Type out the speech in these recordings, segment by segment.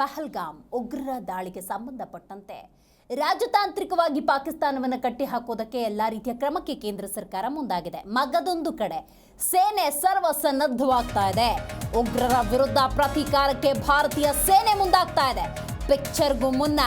ಪಹಲ್ಗಾಮ್ ಉಗ್ರರ ದಾಳಿಗೆ ಸಂಬಂಧಪಟ್ಟಂತೆ ರಾಜತಾಂತ್ರಿಕವಾಗಿ ಪಾಕಿಸ್ತಾನವನ್ನು ಕಟ್ಟಿ ಹಾಕೋದಕ್ಕೆ ಎಲ್ಲಾ ರೀತಿಯ ಕ್ರಮಕ್ಕೆ ಕೇಂದ್ರ ಸರ್ಕಾರ ಮುಂದಾಗಿದೆ. ಮಗದೊಂದು ಕಡೆ ಸೇನೆ ಸರ್ವ ಸನ್ನದ್ಧವಾಗ್ತಾ ಇದೆ. ಉಗ್ರರ ವಿರುದ್ಧ ಪ್ರತೀಕಾರಕ್ಕೆ ಭಾರತೀಯ ಸೇನೆ ಮುಂದಾಗ್ತಾ ಇದೆ. ಪಿಕ್ಚರ್ಗೂ ಮುನ್ನ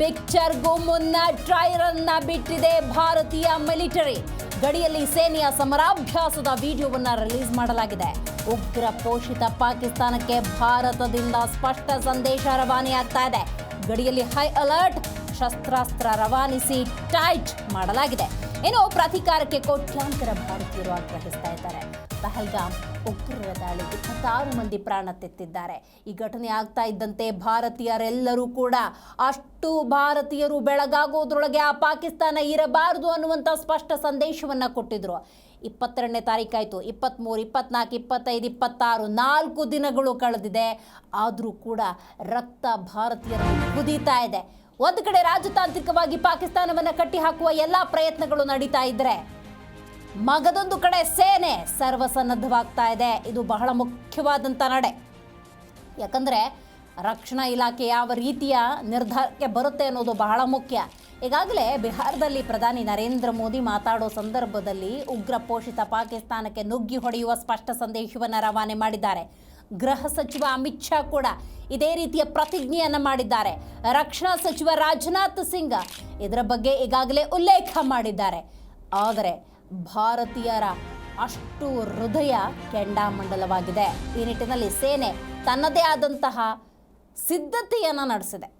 ಪಿಕ್ಚರ್ಗೂ ಮುನ್ನ ಟ್ರೈಲರ್ನ ಬಿಟ್ಟಿದೆ ಭಾರತೀಯ ಮಿಲಿಟರಿ. ಗಡಿಯಲ್ಲಿ ಸೇನೆಯ ಸಮರಾಭ್ಯಾಸದ ವಿಡಿಯೋವನ್ನ ರಿಲೀಸ್ ಮಾಡಲಾಗಿದೆ. ಉಗ್ರ ಪೋಷಿತ ಪಾಕಿಸ್ತಾನಕ್ಕೆ ಭಾರತದಿಂದ ಸ್ಪಷ್ಟ ಸಂದೇಶ ರವಾನೆಯಾಗ್ತಾ ಇದೆ. ಗಡಿಯಲ್ಲಿ ಹೈ ಅಲರ್ಟ್, ಶಸ್ತ್ರಾಸ್ತ್ರ ರವಾನಿಸಿ ಟೈಟ್ ಮಾಡಲಾಗಿದೆ. ಏನೋ ಪ್ರತೀಕಾರಕ್ಕೆ ಕೋಟ್ಯಾಂತರ ಭಾರತೀಯರು ಆಗ್ರಹಿಸ್ತಾ ಇದ್ದಾರೆ. ಪಹಲ್ಗಾಮ್ ಉಗ್ರರ ದಾಳಿ ಇಪ್ಪತ್ತಾರು ಮಂದಿ ಪ್ರಾಣ ತೆತ್ತಿದ್ದಾರೆ. ಈ ಘಟನೆ ಆಗ್ತಾ ಇದ್ದಂತೆ ಭಾರತೀಯರೆಲ್ಲರೂ ಕೂಡ ಅಷ್ಟು ಭಾರತೀಯರು ಬೆಳಗಾಗೋದ್ರೊಳಗೆ ಆ ಪಾಕಿಸ್ತಾನ ಇರಬಾರದು ಅನ್ನುವಂಥ ಸ್ಪಷ್ಟ ಸಂದೇಶವನ್ನು ಕೊಟ್ಟಿದ್ರು. ಇಪ್ಪತ್ತೆರಡನೇ ತಾರೀಕಾಯಿತು. ಇಪ್ಪತ್ತ್ಮೂರು ಇಪ್ಪತ್ನಾಲ್ಕು ಇಪ್ಪತ್ತೈದು, ಇಪ್ಪತ್ತಾರು, ನಾಲ್ಕು ದಿನಗಳು ಕಳೆದಿದೆ. ಆದರೂ ಕೂಡ ರಕ್ತ ಭಾರತೀಯರ ಕುದೀತಾ ಇದೆ. ಒಂದು ಕಡೆ ರಾಜತಾಂತ್ರಿಕವಾಗಿ ಪಾಕಿಸ್ತಾನವನ್ನು ಕಟ್ಟಿ ಹಾಕುವ ಎಲ್ಲ ಪ್ರಯತ್ನಗಳು ನಡೀತಾ ಇದ್ರೆ ಮಗದೊಂದು ಕಡೆ ಸೇನೆ ಸರ್ವಸನ್ನದ್ಧವಾಗ್ತಾ ಇದೆ. ಇದು ಬಹಳ ಮುಖ್ಯವಾದಂಥ ನಡೆ. ಯಾಕಂದರೆ ರಕ್ಷಣಾ ಇಲಾಖೆ ಯಾವ ರೀತಿಯ ನಿರ್ಧಾರಕ್ಕೆ ಬರುತ್ತೆ ಅನ್ನೋದು ಬಹಳ ಮುಖ್ಯ. ಈಗಾಗಲೇ ಬಿಹಾರದಲ್ಲಿ ಪ್ರಧಾನಿ ನರೇಂದ್ರ ಮೋದಿ ಮಾತಾಡೋ ಸಂದರ್ಭದಲ್ಲಿ ಉಗ್ರ ಪೋಷಿತ ಪಾಕಿಸ್ತಾನಕ್ಕೆ ನುಗ್ಗಿ ಹೊಡೆಯುವ ಸ್ಪಷ್ಟ ಸಂದೇಶವನ್ನು ರವಾನೆ ಮಾಡಿದ್ದಾರೆ. ಗೃಹ ಸಚಿವ ಅಮಿತ್ ಶಾ ಕೂಡ ಇದೇ ರೀತಿಯ ಪ್ರತಿಜ್ಞೆಯನ್ನು ಮಾಡಿದ್ದಾರೆ. ರಕ್ಷಣಾ ಸಚಿವ ರಾಜನಾಥ್ ಸಿಂಗ್ ಇದರ ಬಗ್ಗೆ ಈಗಾಗಲೇ ಉಲ್ಲೇಖ ಮಾಡಿದ್ದಾರೆ. ಆದರೆ ಭಾರತೀಯರ ಅಷ್ಟು ಹೃದಯ ಕೆಂಡಾಮಂಡಲವಾಗಿದೆ. ಈ ನಿಟ್ಟಿನಲ್ಲಿ ಸೇನೆ ತನ್ನದೇ ಆದಂತಹ ಸಿದ್ಧತೆಯನ್ನು ನಡೆಸಿದೆ.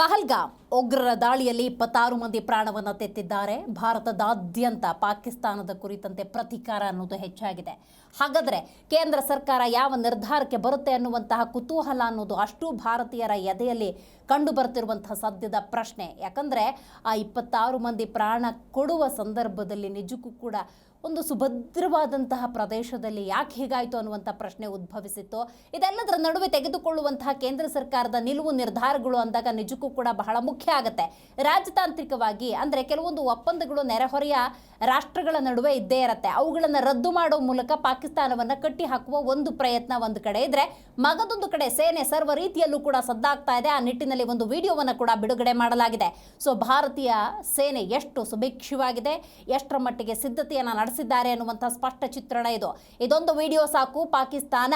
ಪಹಲ್ಗಾಮ್ ಉಗ್ರರ ದಾಳಿಯಲ್ಲಿ ಇಪ್ಪತ್ತಾರು ಮಂದಿ ಪ್ರಾಣವನ್ನು ತೆತ್ತಿದ್ದಾರೆ. ಭಾರತದಾದ್ಯಂತ ಪಾಕಿಸ್ತಾನದ ಕುರಿತಂತೆ ಪ್ರತಿಕಾರ ಅನ್ನೋದು ಹೆಚ್ಚಾಗಿದೆ. ಹಾಗಾದರೆ ಕೇಂದ್ರ ಸರ್ಕಾರ ಯಾವ ನಿರ್ಧಾರಕ್ಕೆ ಬರುತ್ತೆ ಅನ್ನುವಂತಹ ಕುತೂಹಲ ಅನ್ನೋದು ಅಷ್ಟು ಭಾರತೀಯರ ಎದೆಯಲ್ಲಿ ಕಂಡು ಬರ್ತಿರುವಂತಹ ಸದ್ಯದ ಪ್ರಶ್ನೆ. ಯಾಕಂದರೆ ಆ ಇಪ್ಪತ್ತಾರು ಮಂದಿ ಪ್ರಾಣ ಕೊಡುವ ಸಂದರ್ಭದಲ್ಲಿ ನಿಜಕ್ಕೂ ಕೂಡ ಒಂದು ಸುಭದ್ರವಾದಂತಹ ಪ್ರದೇಶದಲ್ಲಿ ಯಾಕೆ ಹೀಗಾಯಿತು ಅನ್ನುವಂಥ ಪ್ರಶ್ನೆ ಉದ್ಭವಿಸಿತ್ತು. ಇದೆಲ್ಲದರ ನಡುವೆ ತೆಗೆದುಕೊಳ್ಳುವಂತಹ ಕೇಂದ್ರ ಸರ್ಕಾರದ ನಿಲುವು ನಿರ್ಧಾರಗಳು ಅಂದಾಗ ನಿಜಕ್ಕೂ ಕೂಡ ಬಹಳ ಮುಖ್ಯ ಆಗುತ್ತೆ. ರಾಜತಾಂತ್ರಿಕವಾಗಿ ಅಂದರೆ ಕೆಲವೊಂದು ಒಪ್ಪಂದಗಳು ನೆರೆಹೊರೆಯ ರಾಷ್ಟ್ರಗಳ ನಡುವೆ ಇದ್ದೇ ಇರುತ್ತೆ. ಅವುಗಳನ್ನು ರದ್ದು ಮಾಡೋ ಮೂಲಕ ಪಾಕಿಸ್ತಾನವನ್ನು ಕಟ್ಟಿ ಹಾಕುವ ಒಂದು ಪ್ರಯತ್ನ ಒಂದು ಕಡೆ ಇದ್ರೆ ಮಗದೊಂದು ಕಡೆ ಸೇನೆ ಸರ್ವ ರೀತಿಯಲ್ಲೂ ಕೂಡ ಸದ್ದಾಗ್ತಾ ಇದೆ. ಆ ನಿಟ್ಟಿನಲ್ಲಿ ಒಂದು ವಿಡಿಯೋವನ್ನು ಕೂಡ ಬಿಡುಗಡೆ ಮಾಡಲಾಗಿದೆ. ಸೊ, ಭಾರತೀಯ ಸೇನೆ ಎಷ್ಟು ಸುಭಿಕ್ಷವಾಗಿದೆ, ಎಷ್ಟರ ಮಟ್ಟಿಗೆ ಸಿದ್ಧತೆಯನ್ನು ನಡೆಸಿದ್ದಾರೆ ಅನ್ನುವಂಥ ಸ್ಪಷ್ಟ ಚಿತ್ರಣ ಇದು. ಇದೊಂದು ವಿಡಿಯೋ ಸಾಕು. ಪಾಕಿಸ್ತಾನ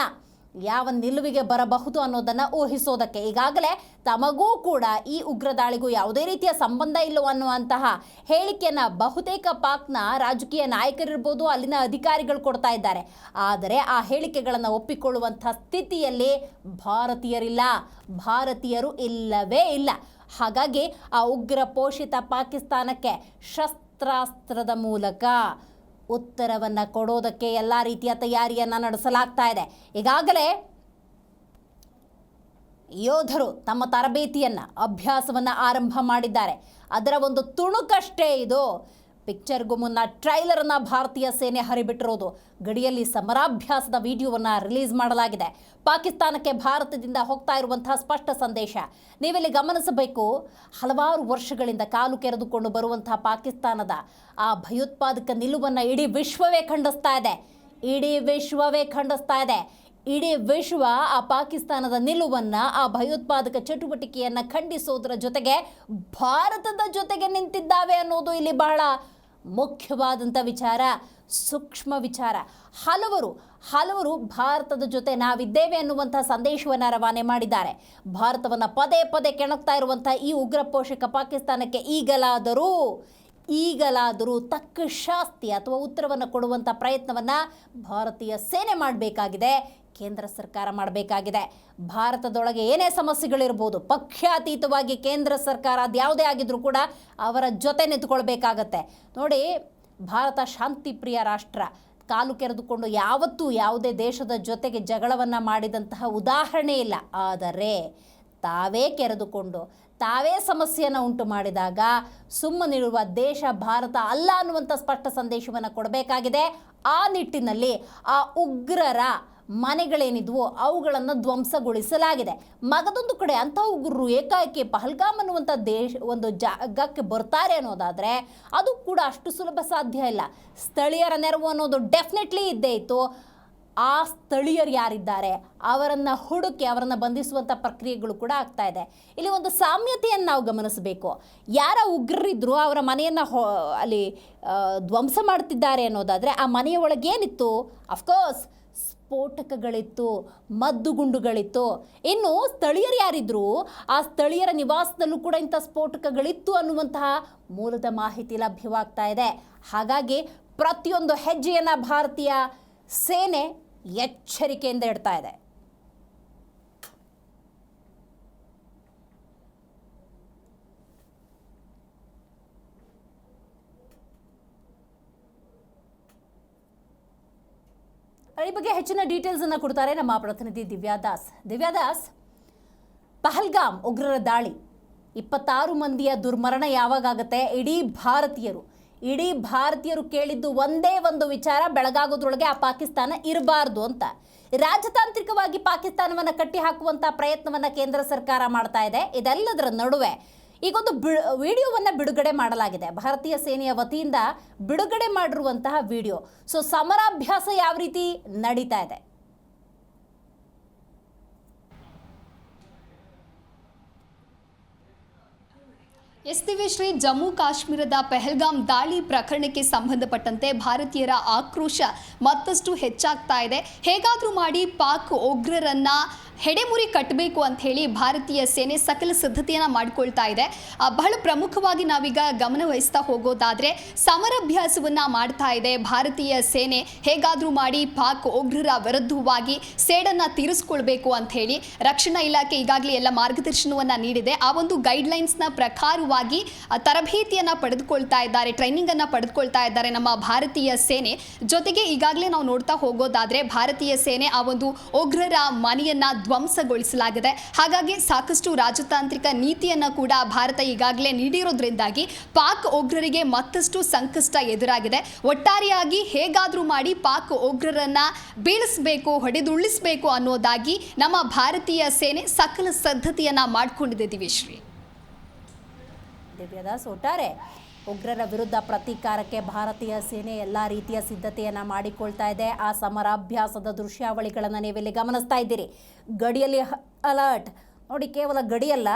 ಯಾವ ನಿಲುವಿಗೆ ಬರಬಹುದು ಅನ್ನೋದನ್ನು ಊಹಿಸೋದಕ್ಕೆ. ಈಗಾಗಲೇ ತಮಗೂ ಕೂಡ ಈ ಉಗ್ರ ದಾಳಿಗೂ ಯಾವುದೇ ರೀತಿಯ ಸಂಬಂಧ ಇಲ್ಲವೋ ಅನ್ನುವಂತಹ ಹೇಳಿಕೆಯನ್ನು ಬಹುತೇಕ ಪಾಕ್ನ ರಾಜಕೀಯ ನಾಯಕರಿರ್ಬೋದು ಅಲ್ಲಿನ ಅಧಿಕಾರಿಗಳು ಕೊಡ್ತಾ ಇದ್ದಾರೆ. ಆದರೆ ಆ ಹೇಳಿಕೆಗಳನ್ನು ಒಪ್ಪಿಕೊಳ್ಳುವಂಥ ಸ್ಥಿತಿಯಲ್ಲಿ ಭಾರತೀಯರಿಲ್ಲ. ಭಾರತೀಯರು ಇಲ್ಲವೇ ಇಲ್ಲ. ಹಾಗಾಗಿ ಆ ಉಗ್ರ ಪೋಷಿತ ಪಾಕಿಸ್ತಾನಕ್ಕೆ ಶಸ್ತ್ರಾಸ್ತ್ರದ ಮೂಲಕ ಉತ್ತರವನ್ನು ಕೊಡೋದಕ್ಕೆ ಎಲ್ಲ ರೀತಿಯ ತಯಾರಿಯನ್ನು ನಡೆಸಲಾಗ್ತಾ ಇದೆ. ಈಗಾಗಲೇ ಯೋಧರು ತಮ್ಮ ತರಬೇತಿಯನ್ನು, ಅಭ್ಯಾಸವನ್ನು ಆರಂಭ ಮಾಡಿದ್ದಾರೆ. ಅದರ ಒಂದು ತುಣುಕಷ್ಟೇ ಇದು. ಪಿಕ್ಚರ್ಗೂ ಮುನ್ನ ಟ್ರೈಲರನ್ನು ಭಾರತೀಯ ಸೇನೆ ಹರಿಬಿಟ್ಟಿರೋದು. ಗಡಿಯಲ್ಲಿ ಸಮರಾಭ್ಯಾಸದ ವಿಡಿಯೋವನ್ನು ರಿಲೀಸ್ ಮಾಡಲಾಗಿದೆ. ಪಾಕಿಸ್ತಾನಕ್ಕೆ ಭಾರತದಿಂದ ಹೋಗ್ತಾ ಇರುವಂತಹ ಸ್ಪಷ್ಟ ಸಂದೇಶ. ನೀವಿಲ್ಲಿ ಗಮನಿಸಬೇಕು, ಹಲವಾರು ವರ್ಷಗಳಿಂದ ಕಾಲು ಕೆರೆದುಕೊಂಡು ಬರುವಂತಹ ಪಾಕಿಸ್ತಾನದ ಆ ಭಯೋತ್ಪಾದಕ ನಿಲುವನ್ನು ಇಡೀ ವಿಶ್ವವೇ ಖಂಡಿಸ್ತಾ ಇದೆ. ಇಡೀ ವಿಶ್ವವೇ ಖಂಡಿಸ್ತಾ ಇದೆ. ಇಡೀ ವಿಶ್ವ ಆ ಪಾಕಿಸ್ತಾನದ ನಿಲುವನ್ನ, ಆ ಭಯೋತ್ಪಾದಕ ಚಟುವಟಿಕೆಯನ್ನ ಖಂಡಿಸೋದ್ರ ಜೊತೆಗೆ ಭಾರತದ ಜೊತೆಗೆ ನಿಂತಿದ್ದಾವೆ ಅನ್ನೋದು ಇಲ್ಲಿ ಬಹಳ ಮುಖ್ಯವಾದಂಥ ವಿಚಾರ, ಸೂಕ್ಷ್ಮ ವಿಚಾರ. ಹಲವರು ಹಲವರು ಭಾರತದ ಜೊತೆ ನಾವಿದ್ದೇವೆ ಅನ್ನುವಂಥ ಸಂದೇಶವನ್ನು ರವಾನೆ ಮಾಡಿದ್ದಾರೆ. ಭಾರತವನ್ನು ಪದೇ ಪದೇ ಕೆಣಕ್ತಾ ಇರುವಂಥ ಈ ಉಗ್ರ ಪೋಷಕ ಪಾಕಿಸ್ತಾನಕ್ಕೆ ಈಗಲಾದರೂ ಈಗಲಾದರೂ ತಕ್ಕ ಶಾಸ್ತಿ ಅಥವಾ ಉತ್ತರವನ್ನು ಕೊಡುವಂಥ ಪ್ರಯತ್ನವನ್ನು ಭಾರತೀಯ ಸೇನೆ ಮಾಡಬೇಕಾಗಿದೆ, ಕೇಂದ್ರ ಸರ್ಕಾರ ಮಾಡಬೇಕಾಗಿದೆ. ಭಾರತದೊಳಗೆ ಏನೇ ಸಮಸ್ಯೆಗಳಿರ್ಬೋದು, ಪಕ್ಷಾತೀತವಾಗಿ ಕೇಂದ್ರ ಸರ್ಕಾರ ಅದು ಯಾವುದೇ ಆಗಿದ್ರೂ ಕೂಡ ಅವರ ಜೊತೆ ನಿಂತ್ಕೊಳ್ಬೇಕಾಗತ್ತೆ. ನೋಡಿ, ಭಾರತ ಶಾಂತಿಪ್ರಿಯ ರಾಷ್ಟ್ರ. ಕಾಲು ಕೆರೆದುಕೊಂಡು ಯಾವತ್ತೂ ಯಾವುದೇ ದೇಶದ ಜೊತೆಗೆ ಜಗಳವನ್ನು ಮಾಡಿದಂತಹ ಉದಾಹರಣೆ ಇಲ್ಲ. ಆದರೆ ತಾವೇ ಕೆರೆದುಕೊಂಡು, ತಾವೇ ಸಮಸ್ಯೆಯನ್ನು ಉಂಟು ಮಾಡಿದಾಗ ಸುಮ್ಮನಿರುವ ದೇಶ ಭಾರತ ಅಲ್ಲ ಅನ್ನುವಂಥ ಸ್ಪಷ್ಟ ಸಂದೇಶವನ್ನು ಕೊಡಬೇಕಾಗಿದೆ. ಆ ನಿಟ್ಟಿನಲ್ಲಿ ಆ ಉಗ್ರರ ಮನೆಗಳೇನಿದ್ವೋ ಅವುಗಳನ್ನು ಧ್ವಂಸಗೊಳಿಸಲಾಗಿದೆ. ಮಗದೊಂದು ಕಡೆ ಅಂಥ ಉಗ್ರರು ಏಕಾಏಕಿ ಪಹಲ್ಗಾಮ್ ಅನ್ನುವಂಥ ದೇಶ, ಒಂದು ಜಾಗಕ್ಕೆ ಬರ್ತಾರೆ ಅನ್ನೋದಾದರೆ ಅದು ಕೂಡ ಅಷ್ಟು ಸುಲಭ ಸಾಧ್ಯ ಇಲ್ಲ. ಸ್ಥಳೀಯರ ನೆರವು ಅನ್ನೋದು ಡೆಫಿನೆಟ್ಲಿ ಇದ್ದೇ ಇತ್ತು. ಆ ಸ್ಥಳೀಯರು ಯಾರಿದ್ದಾರೆ, ಅವರನ್ನು ಹುಡುಕಿ, ಅವರನ್ನು ಬಂಧಿಸುವಂಥ ಪ್ರಕ್ರಿಯೆಗಳು ಕೂಡ ಆಗ್ತಾ ಇದೆ. ಇಲ್ಲಿ ಒಂದು ಸಾಮ್ಯತೆಯನ್ನು ನಾವು ಗಮನಿಸಬೇಕು. ಯಾರ ಉಗ್ರರಿದ್ದರೂ ಅವರ ಮನೆಯನ್ನು ಹೊ, ಅಲ್ಲಿ ಧ್ವಂಸ ಮಾಡ್ತಿದ್ದಾರೆ ಅನ್ನೋದಾದರೆ, ಆ ಮನೆಯ ಒಳಗೇನಿತ್ತು ಅಫ್ಕೋರ್ಸ್ ಸ್ಫೋಟಕಗಳಿತ್ತು, ಮದ್ದುಗುಂಡುಗಳಿತ್ತು. ಇನ್ನು ಸ್ಥಳೀಯರು ಯಾರಿದ್ರು, ಆ ಸ್ಥಳೀಯರ ನಿವಾಸದಲ್ಲೂ ಕೂಡ ಇಂಥ ಸ್ಫೋಟಕಗಳಿತ್ತು ಅನ್ನುವಂತಹ ಮೂಲದ ಮಾಹಿತಿ ಲಭ್ಯವಾಗ್ತಾ ಇದೆ. ಹಾಗಾಗಿ ಪ್ರತಿಯೊಂದು ಹೆಜ್ಜೆಯನ್ನು ಭಾರತೀಯ ಸೇನೆ ಎಚ್ಚರಿಕೆಯಿಂದ ಇಡ್ತಾ ಇದೆ. ಈ ಬಗ್ಗೆ ಹೆಚ್ಚಿನ ಡೀಟೇಲ್ಸ್ ಅನ್ನು ಕೊಡ್ತಾರೆ ನಮ್ಮ ಪ್ರತಿನಿಧಿ ದಿವ್ಯಾದಾಸ್ ದಿವ್ಯಾದಾಸ್ ಪಹಲ್ಗಾಮ್ ಉಗ್ರರ ದಾಳಿ. ಇಪ್ಪತ್ತಾರು ಮಂದಿಯ ದುರ್ಮರಣ ಯಾವಾಗತ್ತೆ ಇಡೀ ಭಾರತೀಯರು. ಇಡೀ ಭಾರತೀಯರು ಕೇಳಿದ್ದು ಒಂದೇ ಒಂದು ವಿಚಾರ, ಬೆಳಗಾಗೋದ್ರೊಳಗೆ ಆ ಪಾಕಿಸ್ತಾನ ಇರಬಾರ್ದು ಅಂತ. ರಾಜತಾಂತ್ರಿಕವಾಗಿ ಪಾಕಿಸ್ತಾನವನ್ನು ಕಟ್ಟಿ ಹಾಕುವಂಥ ಪ್ರಯತ್ನವನ್ನ ಕೇಂದ್ರ ಸರ್ಕಾರ ಮಾಡ್ತಾ ಇದೆ. ಇದೆಲ್ಲದರ ನಡುವೆ ಈಗೊಂದು ಬಿ ವಿಡಿಯೋವನ್ನು ಬಿಡುಗಡೆ ಮಾಡಲಾಗಿದೆ. ಭಾರತೀಯ ಸೇನೆಯ ವತಿಯಿಂದ ಬಿಡುಗಡೆ ಮಾಡಿರುವಂತಹ ವಿಡಿಯೋ. ಸೊ ಸಮರಾಭ್ಯಾಸ ಯಾವ ರೀತಿ ನಡೀತಾ ಇದೆ? ಎಸ್ ಶ್ರೀ ಜಮ್ಮು ಕಾಶ್ಮೀರದ ಪೆಹಲ್ಗಾಮ್ ದಾಳಿ ಪ್ರಕರಣಕ್ಕೆ ಸಂಬಂಧಪಟ್ಟಂತೆ ಭಾರತೀಯರ ಆಕ್ರೋಶ ಮತ್ತಷ್ಟು ಹೆಚ್ಚಾಗ್ತಾ ಇದೆ. ಹೇಗಾದರೂ ಮಾಡಿ ಪಾಕ್ ಉಗ್ರರನ್ನ ಹೆಡೆಮುರಿ ಕಟ್ಟಬೇಕು ಅಂತ ಹೇಳಿ ಭಾರತೀಯ ಸೇನೆ ಸಕಲ ಸಿದ್ಧತೆಯನ್ನು ಮಾಡಿಕೊಳ್ತಾ ಇದೆ. ಬಹಳ ಪ್ರಮುಖವಾಗಿ ನಾವೀಗ ಗಮನವಹಿಸ್ತಾ ಹೋಗೋದಾದರೆ ಸಮರಾಭ್ಯಾಸವನ್ನ ಮಾಡ್ತಾ ಇದೆ ಭಾರತೀಯ ಸೇನೆ. ಹೇಗಾದರೂ ಮಾಡಿ ಪಾಕ್ ಉಗ್ರರ ವಿರುದ್ಧವಾಗಿ ಸೇಡನ್ನು ತೀರಿಸ್ಕೊಳ್ಬೇಕು ಅಂತ ಹೇಳಿ ರಕ್ಷಣಾ ಇಲಾಖೆ ಈಗಾಗಲೇ ಎಲ್ಲ ಮಾರ್ಗದರ್ಶನವನ್ನು ನೀಡಿದೆ. ಆ ಒಂದು ಗೈಡ್ಲೈನ್ಸ್ನ ಪ್ರಕಾರವಾಗಿ ಆ, ತರಬೇತಿಯನ್ನ ಪಡೆದುಕೊಳ್ತಾ ಇದ್ದಾರೆ ಟ್ರೈನಿಂಗ್ ಅನ್ನ ಪಡೆದುಕೊಳ್ತಾ ಇದ್ದಾರೆ ನಮ್ಮ ಭಾರತೀಯ ಸೇನೆ. ಜೊತೆಗೆ ಈಗಾಗಲೇ ನಾವು ನೋಡ್ತಾ ಹೋಗೋದಾದ್ರೆ ಭಾರತೀಯ ಸೇನೆ ಆ ಒಂದು ಉಗ್ರರ ಮನೆಯನ್ನು ಧ್ವಂಸಗೊಳಿಸಲಾಗಿದೆ. ಹಾಗಾಗಿ ಸಾಕಷ್ಟು ರಾಜತಾಂತ್ರಿಕ ನೀತಿಯನ್ನ ಕೂಡ ಭಾರತ ಈಗಾಗಲೇ ನೀಡಿರೋದ್ರಿಂದಾಗಿ ಪಾಕ್ ಉಗ್ರರಿಗೆ ಮತ್ತಷ್ಟು ಸಂಕಷ್ಟ ಎದುರಾಗಿದೆ. ಒಟ್ಟಾರೆಯಾಗಿ ಹೇಗಾದರೂ ಮಾಡಿ ಪಾಕ್ ಉಗ್ರರನ್ನ ಬೀಳಿಸಬೇಕು ಹೊಡೆದುರುಳಿಸಬೇಕು ಅನ್ನೋದಾಗಿ ನಮ್ಮ ಭಾರತೀಯ ಸೇನೆ ಸಕಲ ಸಿದ್ಧತೆಯನ್ನ ಮಾಡಿಕೊಂಡಿದೆ ದಿವ್ಯಶ್ರೀ ಸೋಟಾರೆ ಉಗ್ರರ ವಿರುದ್ಧ ಪ್ರತೀಕಾರಕ್ಕೆ ಭಾರತೀಯ ಸೇನೆ ಎಲ್ಲ ರೀತಿಯ ಸಿದ್ಧತೆಯನ್ನು ಮಾಡಿಕೊಳ್ತಾ ಇದೆ. ಆ ಸಮರಾಭ್ಯಾಸದ ದೃಶ್ಯಾವಳಿಗಳನ್ನು ನೀವಿಲ್ಲಿ ಗಮನಿಸ್ತಾ ಇದ್ದೀರಿ. ಗಡಿಯಲ್ಲಿ ಅಲರ್ಟ್ ನೋಡಿ, ಕೇವಲ ಗಡಿಯಲ್ಲ,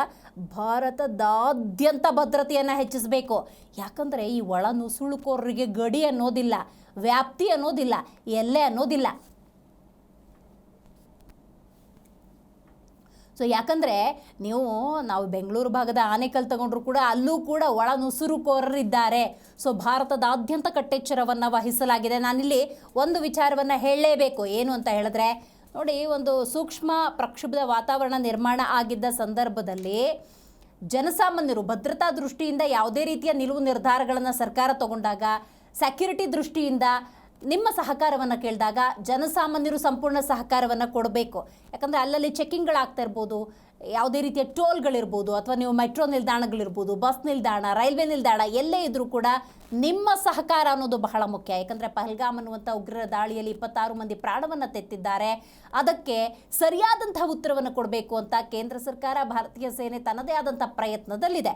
ಭಾರತದಾದ್ಯಂತ ಭದ್ರತೆಯನ್ನು ಹೆಚ್ಚಿಸಬೇಕು. ಯಾಕಂದರೆ ಈ ಒಳ ನುಸುಳುಕೋರರಿಗೆ ಗಡಿ ಅನ್ನೋದಿಲ್ಲ, ವ್ಯಾಪ್ತಿ ಅನ್ನೋದಿಲ್ಲ, ಎಲ್ಲೆ ಅನ್ನೋದಿಲ್ಲ. ಸೊ ಯಾಕಂದರೆ ನೀವು ನಾವು ಬೆಂಗಳೂರು ಭಾಗದ ಆನೆಕಲ್ ತಗೊಂಡ್ರು ಕೂಡ ಅಲ್ಲೂ ಕೂಡ ಒಳ ನುಸುರುಕೋರರಿದ್ದಾರೆ ಸೊ ಭಾರತದಾದ್ಯಂತ ಕಟ್ಟೆಚ್ಚರವನ್ನು ವಹಿಸಲಾಗಿದೆ. ನಾನಿಲ್ಲಿ ಒಂದು ವಿಚಾರವನ್ನು ಹೇಳಲೇಬೇಕು. ಏನು ಅಂತ ಹೇಳಿದ್ರೆ, ನೋಡಿ, ಒಂದು ಸೂಕ್ಷ್ಮ ಪ್ರಕ್ಷುಬ್ಧ ವಾತಾವರಣ ನಿರ್ಮಾಣ ಆಗಿದ್ದ ಸಂದರ್ಭದಲ್ಲಿ ಜನಸಾಮಾನ್ಯರು ಭದ್ರತಾ ದೃಷ್ಟಿಯಿಂದ ಯಾವುದೇ ರೀತಿಯ ನಿಲುವು ನಿರ್ಧಾರಗಳನ್ನು ಸರ್ಕಾರ ತಗೊಂಡಾಗ ಸೆಕ್ಯುರಿಟಿ ದೃಷ್ಟಿಯಿಂದ ನಿಮ್ಮ ಸಹಕಾರವನ್ನು ಕೇಳಿದಾಗ ಜನಸಾಮಾನ್ಯರು ಸಂಪೂರ್ಣ ಸಹಕಾರವನ್ನು ಕೊಡಬೇಕು. ಯಾಕಂದರೆ ಅಲ್ಲಲ್ಲಿ ಚೆಕಿಂಗ್ಗಳಾಗ್ತಾ ಇರ್ಬೋದು, ಯಾವುದೇ ರೀತಿಯ ಟೋಲ್ಗಳಿರ್ಬೋದು, ಅಥವಾ ನೀವು ಮೆಟ್ರೋ ನಿಲ್ದಾಣಗಳಿರ್ಬೋದು, ಬಸ್ ನಿಲ್ದಾಣ, ರೈಲ್ವೆ ನಿಲ್ದಾಣ, ಎಲ್ಲೇ ಇದ್ದರೂ ಕೂಡ ನಿಮ್ಮ ಸಹಕಾರ ಅನ್ನೋದು ಬಹಳ ಮುಖ್ಯ. ಯಾಕಂದರೆ ಪಹಲ್ಗಾಮ್ ಅನ್ನುವಂಥ ಉಗ್ರರ ದಾಳಿಯಲ್ಲಿ ಇಪ್ಪತ್ತಾರು ಮಂದಿ ಪ್ರಾಣವನ್ನು ತೆತ್ತಿದ್ದಾರೆ. ಅದಕ್ಕೆ ಸರಿಯಾದಂಥ ಉತ್ತರವನ್ನು ಕೊಡಬೇಕು ಅಂತ ಕೇಂದ್ರ ಸರ್ಕಾರ, ಭಾರತೀಯ ಸೇನೆ ತನ್ನದೇ ಆದಂಥ ಪ್ರಯತ್ನದಲ್ಲಿದೆ.